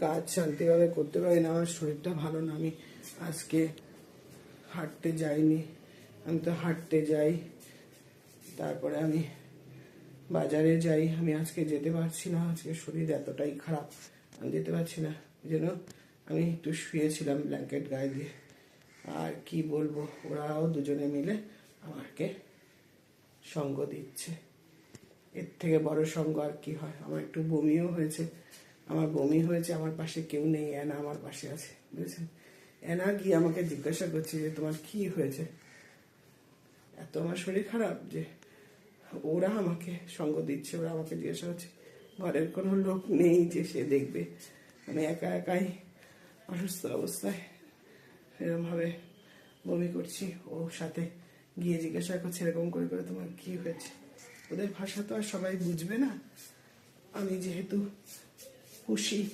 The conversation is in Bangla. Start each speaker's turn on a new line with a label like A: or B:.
A: কাজ শান্তিভাবে করতে পারি না, আমার শরীরটা ভালো না, আমি আজকে হাঁটতে যাইনি। আমি তো হাঁটতে যাই, তারপরে আমি বাজারে যাই, আমি আজকে যেতে পারছি না, আজকে শরীর এতটাই খারাপ, আমি যেতে পারছি না। জন্য আমি একটু শুয়েছিলাম ব্ল্যাঙ্কেট গায়ে দিয়ে। আর কি বলব, ওরাও দুজনে মিলে আমাকে সঙ্গ দিচ্ছে। এর থেকে বড় সঙ্গ আর কি হয়? আমার একটু বমিও হয়েছে। আমার বমি হয়েছে, আমার পাশে কেউ নেই, অ্যানা আমার পাশে আছে, বুঝেছেন? অ্যানা গিয়ে আমাকে জিজ্ঞাসা করছে যে, তোমার কি হয়েছে? এত আমার শরীর খারাপ যে, ওরা আমাকে সঙ্গ দিচ্ছে, ওরা আমাকে জিজ্ঞাসা করছে, ঘরের কোনো লোক নেই যে সে দেখবে? আমি একা একাই অসুস্থ অবস্থায় এরকমভাবে বমি করছি ও সাথে গিয়ে জিজ্ঞাসা করছে, এরকম করে করে তোমার কি হয়েছে? ওদের ভাষা তো আর সবাই বুঝবে না। আমি যেহেতু 不是